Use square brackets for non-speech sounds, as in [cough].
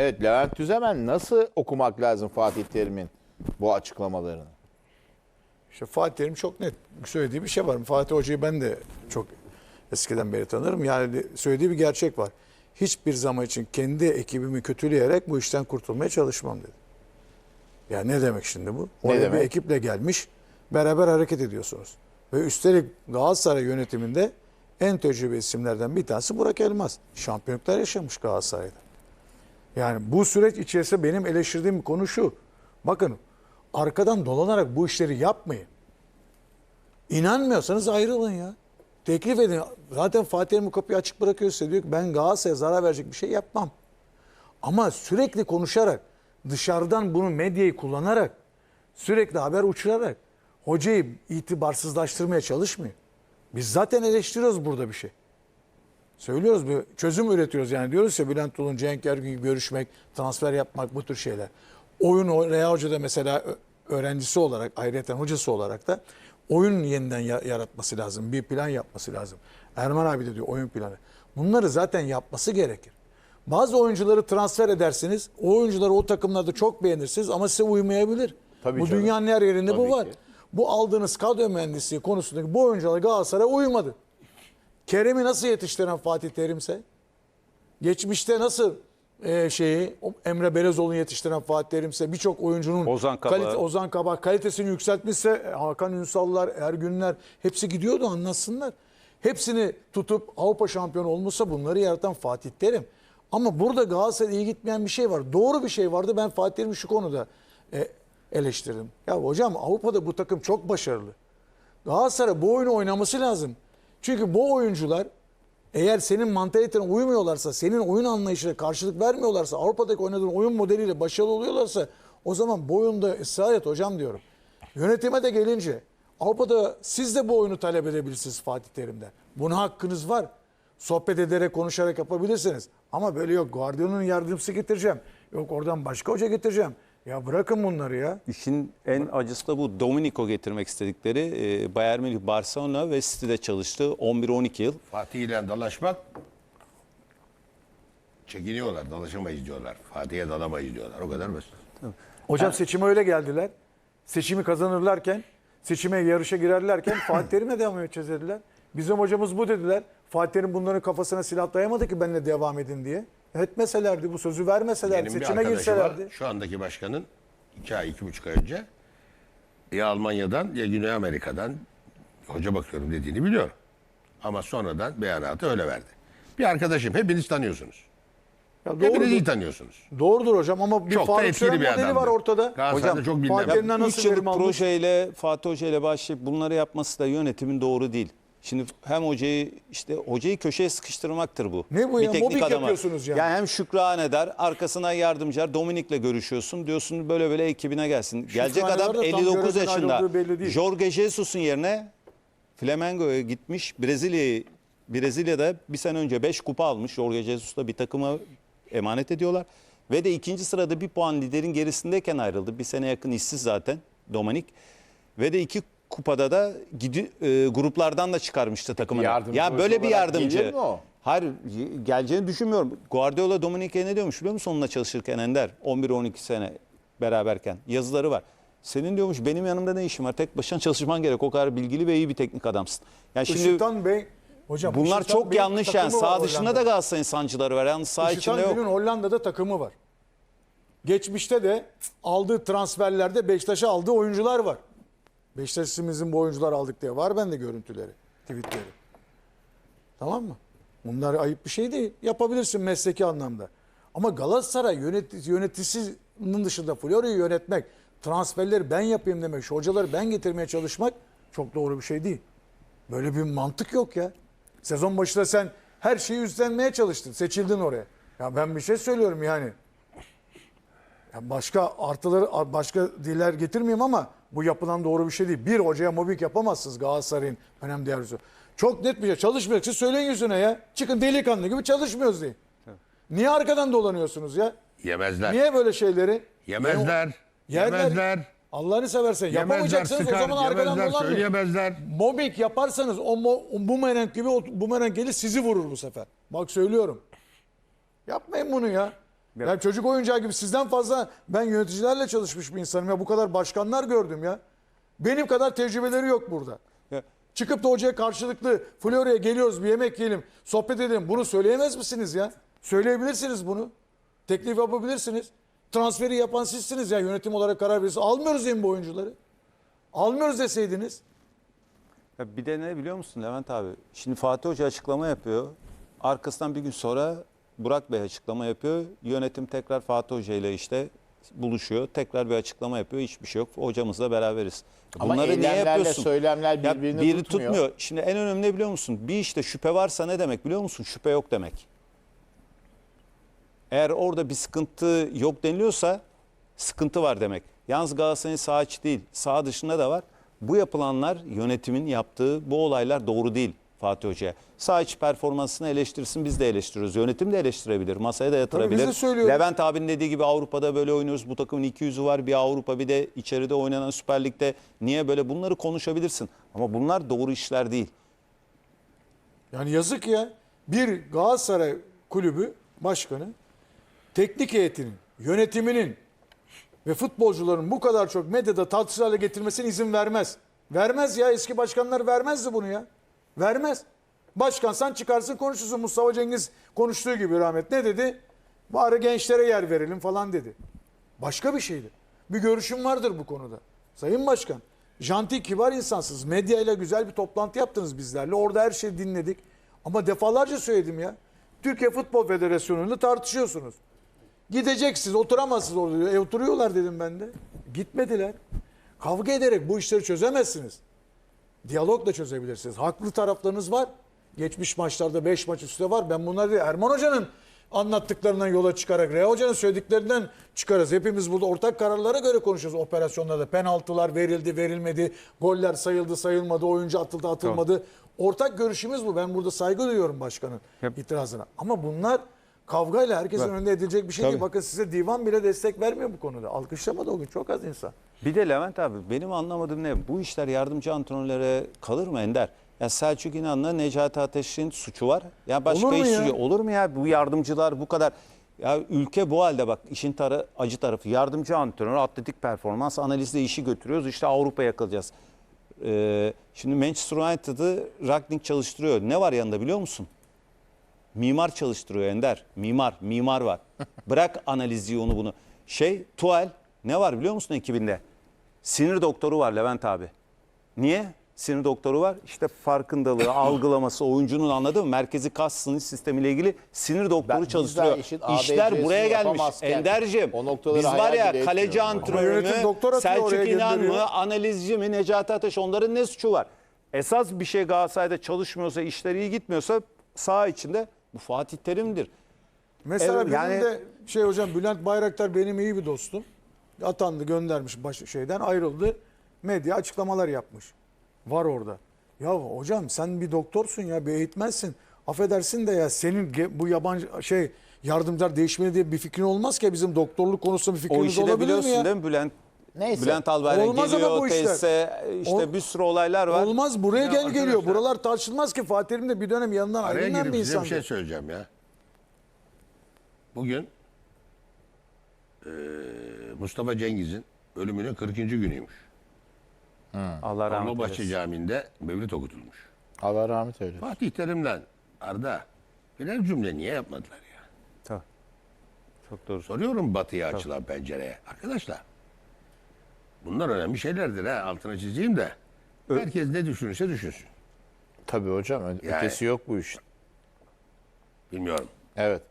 Evet Levent Tüzemen nasıl okumak lazım Fatih Terim'in bu açıklamalarını? İşte Fatih Terim çok net söylediği bir şey var. Fatih Hoca'yı ben de çok eskiden beri tanırım. Yani söylediği bir gerçek var. Hiçbir zaman için kendi ekibimi kötüleyerek bu işten kurtulmaya çalışmam dedi. Ya ne demek şimdi bu? Oraya bir demek? ekiple gelmiş, beraber hareket ediyorsunuz. Ve üstelik Galatasaray yönetiminde en tecrübeli isimlerden bir tanesi Burak Elmas. Şampiyonluklar yaşamış Galatasaray'da. Yani bu süreç içerisinde benim eleştirdiğim konu şu. Bakın arkadan dolanarak bu işleri yapmayın. İnanmıyorsanız ayrılın ya. Teklif edin. Zaten Fatih Terim bu kapıyı açık bırakıyor size. Diyor ki ben Galatasaray'a zarar verecek bir şey yapmam. Ama sürekli konuşarak, dışarıdan bunu medyayı kullanarak, sürekli haber uçurarak hocayı itibarsızlaştırmaya çalışmıyor. Biz zaten eleştiriyoruz burada bir şey. Söylüyoruz bir çözüm üretiyoruz yani diyoruz ya Bülent Ulun, Cenk Ergün görüşmek, transfer yapmak bu tür şeyler. Oyun o- Rea Hoca da mesela öğrencisi olarak ayrıca hocası olarak da oyun yeniden ya- yaratması lazım. Bir plan yapması lazım. Erman abi de diyor oyun planı. Bunları zaten yapması gerekir. Bazı oyuncuları transfer edersiniz. O oyuncuları o takımlarda çok beğenirsiniz ama size uymayabilir. Tabii bu canım. dünyanın her yerinde Tabii bu var. ki. Bu aldığınız kadro mühendisliği konusundaki bu oyuncular Galatasaray'a uymadı. Kerem'i nasıl yetiştiren Fatih Terim'se, geçmişte nasıl e, şeyi Emre Belezoğlu'nu yetiştiren Fatih Terim'se birçok oyuncunun Ozan Kabak. kalite- Ozan Kabak kalitesini yükseltmişse e, Hakan Ünsal'lar, Ergünler hepsi gidiyordu anlatsınlar. Hepsini tutup Avrupa şampiyonu olmuşsa bunları yaratan Fatih Terim. Ama burada Galatasaray'a iyi gitmeyen bir şey var. Doğru bir şey vardı. Ben Fatih Terim'i şu konuda e, eleştirdim. Ya hocam Avrupa'da bu takım çok başarılı. Galatasaray bu oyunu oynaması lazım. Çünkü bu oyuncular eğer senin mantalitene uymuyorlarsa, senin oyun anlayışına karşılık vermiyorlarsa, Avrupa'daki oynadığın oyun modeliyle başarılı oluyorlarsa o zaman bu oyunda ısrar et hocam diyorum. Yönetime de gelince Avrupa'da siz de bu oyunu talep edebilirsiniz Fatih Terim'den. Buna hakkınız var. Sohbet ederek, konuşarak yapabilirsiniz. Ama böyle yok Guardiola'nın yardımcısı getireceğim. Yok oradan başka hoca getireceğim. Ya bırakın bunları ya. İşin en acısı da bu. Dominico getirmek istedikleri. E, Bayern Münih, Barcelona ve City'de çalıştı. 11-12 yıl. Fatih ile dalaşmak çekiniyorlar, dalaşamayız diyorlar. Fatih'e dalamayız diyorlar. O kadar basit. Hocam seçime öyle geldiler. Seçimi kazanırlarken, seçime yarışa girerlerken [coughs] Fatih Terim'le devam edeceğiz dediler. Bizim hocamız bu dediler. Fatih Terim bunların kafasına silah dayamadı ki benimle devam edin diye. Etmeselerdi, bu sözü vermeselerdi, Benim bir seçime arkadaşım var. girselerdi. Şu andaki başkanın iki ay, iki buçuk ay önce ya Almanya'dan ya Güney Amerika'dan hoca bakıyorum dediğini biliyorum. Ama sonradan beyanatı öyle verdi. Bir arkadaşım, hepiniz tanıyorsunuz. Ya Hepiniz iyi doğrudur, tanıyorsunuz. doğrudur hocam ama bir Çok da Faruk etkili Süren bir modeli adamdı. var ortada. Galatasaray'da Hocam, çok bilinen. Fatih Terim'den nasıl yıllık verim almış? projeyle Fatih Hoca ile başlayıp bunları yapması da yönetimin doğru değil. Şimdi hem hocayı işte hocayı köşeye sıkıştırmaktır bu. Ne bu ya? Mobbing yapıyorsunuz yani. Yani hem şükran eder, arkasına yardımcılar. Dominik'le görüşüyorsun. Diyorsun böyle böyle ekibine gelsin. Gelecek adam eder de tam 59 görevden yaşında. Jorge Jesus'un yerine Flamengo'ya gitmiş. Brezilya'yı Brezilya'da bir sene önce 5 kupa almış. Jorge Jesus'la bir takıma emanet ediyorlar. Ve de ikinci sırada bir puan liderin gerisindeyken ayrıldı. Bir sene yakın işsiz zaten Dominik. Ve de iki kupada da gidi, e, gruplardan da çıkarmıştı takımını. yardımcı Ya böyle bir olarak yardımcı. gelir mi o? Hayır y- geleceğini düşünmüyorum. Guardiola Dominik'e ne diyormuş biliyor musun onunla çalışırken Ender? 11-12 sene beraberken yazıları var. Senin diyormuş benim yanımda ne işin var? Tek başına çalışman gerek. O kadar bilgili ve iyi bir teknik adamsın. Yani şimdi Işıktan Bey, hocam bunlar Işıktan çok Bey'in yanlış yani. takımı var Sağ dışında da Hollanda'da. Galatasaray'ın sancıları var. Yalnız sağ Işıkhan içinde yok. Gül'ün Hollanda'da takımı var. Geçmişte de aldığı transferlerde Beşiktaş'a aldığı oyuncular var. Beşiktaş'ımızın bu oyuncular aldık diye var bende görüntüleri, tweetleri. Tamam mı? Bunlar ayıp bir şey değil. Yapabilirsin mesleki anlamda. Ama Galatasaray yönet yöneticisinin dışında Florya'yı yönetmek, transferleri ben yapayım demek, şu hocaları ben getirmeye çalışmak çok doğru bir şey değil. Böyle bir mantık yok ya. Sezon başında sen her şeyi üstlenmeye çalıştın. Seçildin oraya. Ya ben bir şey söylüyorum yani. Ya başka artıları, başka diller getirmeyeyim ama bu yapılan doğru bir şey değil. Bir hocaya mobbing yapamazsınız Galatasaray'ın önemli değerlisi. Çok net bir şey. Çalışmayacaksa söyleyin yüzüne ya. Çıkın delikanlı gibi çalışmıyoruz diye. Niye arkadan dolanıyorsunuz ya? Yemezler. Niye böyle şeyleri? Yemezler. Yerler. Yemezler. Allah'ını seversen Yemezler. yapamayacaksanız Sıkar. o zaman arkadan Yemezler. dolanmayın. Söyleyemezler. Mobbing yaparsanız o, mo- o bumerang gibi o bumerang gelir sizi vurur bu sefer. Bak söylüyorum. Yapmayın bunu ya. Yani çocuk oyuncağı gibi sizden fazla ben yöneticilerle çalışmış bir insanım ya bu kadar başkanlar gördüm ya. Benim kadar tecrübeleri yok burada. Ya, Çıkıp da hocaya karşılıklı Florya'ya geliyoruz bir yemek yiyelim, sohbet edelim. Bunu söyleyemez misiniz ya? Söyleyebilirsiniz bunu. Teklif yapabilirsiniz. Transferi yapan sizsiniz ya yönetim olarak karar verirsiniz. Almıyoruz değil mi bu oyuncuları? Almıyoruz deseydiniz. Ya bir de ne biliyor musun Levent abi? Şimdi Fatih Hoca açıklama yapıyor. Arkasından bir gün sonra Burak Bey açıklama yapıyor. Yönetim tekrar Fatih Hoca ile işte buluşuyor. Tekrar bir açıklama yapıyor. Hiçbir şey yok. Hocamızla beraberiz. Ama eylemlerle söylemler Ya birbirini biri tutmuyor. Şimdi en önemli ne biliyor musun? Bir işte şüphe varsa ne demek biliyor musun? Şüphe yok demek. Eğer orada bir sıkıntı yok deniliyorsa sıkıntı var demek. Yalnız Galatasaray'ın sağ içi değil, sağ dışında da var. Bu yapılanlar yönetimin yaptığı bu olaylar doğru değil Fatih Hoca'ya. Sağ içi performansını eleştirsin biz de eleştiriyoruz. Yönetim de eleştirebilir, masaya da yatırabilir. Levent abinin dediği gibi Avrupa'da böyle oynuyoruz. Bu takımın iki yüzü var. Bir Avrupa bir de içeride oynanan Süper Lig'de. Niye böyle bunları konuşabilirsin. Ama bunlar doğru işler değil. Yani yazık ya. Bir Galatasaray kulübü başkanı teknik heyetinin, yönetiminin ve futbolcuların bu kadar çok medyada tartışılı hale getirmesine izin vermez. Vermez ya eski başkanlar vermezdi bunu ya. Vermez. Başkan sen çıkarsın konuşursun Mustafa Cengiz konuştuğu gibi rahmet. Ne dedi? Bari gençlere yer verelim falan dedi. Başka bir şeydi. Bir görüşüm vardır bu konuda. Sayın Başkan, janti kibar insansınız. Medyayla güzel bir toplantı yaptınız bizlerle. Orada her şeyi dinledik. Ama defalarca söyledim ya. Türkiye Futbol Federasyonu'nda tartışıyorsunuz. Gideceksiniz, oturamazsınız orada. E oturuyorlar dedim ben de. Gitmediler. Kavga ederek bu işleri çözemezsiniz. Diyalogla çözebilirsiniz. Haklı taraflarınız var. Geçmiş maçlarda 5 maç üstte var. Ben bunları değil, Erman Hoca'nın anlattıklarından yola çıkarak, Rea Hoca'nın söylediklerinden çıkarız. Hepimiz burada ortak kararlara göre konuşuyoruz operasyonlarda. Penaltılar verildi, verilmedi. Goller sayıldı, sayılmadı. Oyuncu atıldı, atılmadı. Ortak görüşümüz bu. Ben burada saygı duyuyorum başkanın Yap. itirazına. Ama bunlar kavgayla herkesin Bak. önünde edilecek bir şey değil. Tabii. Bakın size divan bile destek vermiyor bu konuda. Alkışlamadı o gün çok az insan. Bir de Levent abi benim anlamadığım ne? Bu işler yardımcı antrenörlere kalır mı Ender? Ya Selçuk İnan'la Necati Ateş'in suçu var. Ya başka Olur mu iş ya? suçu- olur mu ya? Bu yardımcılar bu kadar ya ülke bu halde bak işin tarı, acı tarafı yardımcı antrenör atletik performans analizle işi götürüyoruz işte Avrupa'ya kalacağız. Ee, şimdi Manchester United'ı Ragnik çalıştırıyor. Ne var yanında biliyor musun? Mimar çalıştırıyor Ender. Mimar, mimar var. [laughs] Bırak analizi onu bunu. Şey, Tuval ne var biliyor musun ekibinde? Sinir doktoru var Levent abi. Niye? Sinir doktoru var. İşte farkındalığı, [coughs] algılaması, oyuncunun anladın mı? Merkezi kas sinir sistemiyle ilgili sinir doktoru Ben- çalıştırıyor. işin İşler buraya gelmiş. Ender'cim biz var ya kaleci antrenörü mü, Selçuk İnan mı, analizci mi, Necati Ateş onların ne suçu var? Esas bir şey Galatasaray'da çalışmıyorsa, işleri iyi gitmiyorsa sağ içinde bu Fatih Terim'dir. Mesela Evet, benim yani- de şey hocam Bülent Bayraktar benim iyi bir dostum. Atandı göndermiş baş şeyden ayrıldı. Medya açıklamalar yapmış. Var orada. Ya hocam sen bir doktorsun ya bir eğitmensin. Affedersin de ya senin bu yabancı şey yardımcılar değişmeli diye bir fikrin olmaz ki bizim doktorluk konusunda bir O fikrimiz işi de olabilir mi biliyorsun ya? değil mi Bülent? Neyse. Bülent Albayrak Olmaz geliyor bu tesise işte Ol- bir sürü olaylar var. Olmaz buraya Ya gel geliyor. Buralar tartışılmaz ki Fatih Terim de bir dönem yanından ayrılan bir size bir insan. şey söyleyeceğim ya. Bugün eee, Mustafa Cengiz'in ölümünün 40. günüymüş. Allah rahmet Avlubahçe eylesin. Camii'nde mevlid okutulmuş. Allah rahmet eylesin. Fatih Terim'den Arda birer cümle niye yapmadılar ya? Tabii. Çok doğru. Soruyorum batıya açılan pencereye. Arkadaşlar bunlar önemli şeylerdir ha altına çizeyim de. Herkes ne düşünürse düşünsün. Tabii hocam ö- Yani- ötesi yok bu işin. Bilmiyorum. Evet.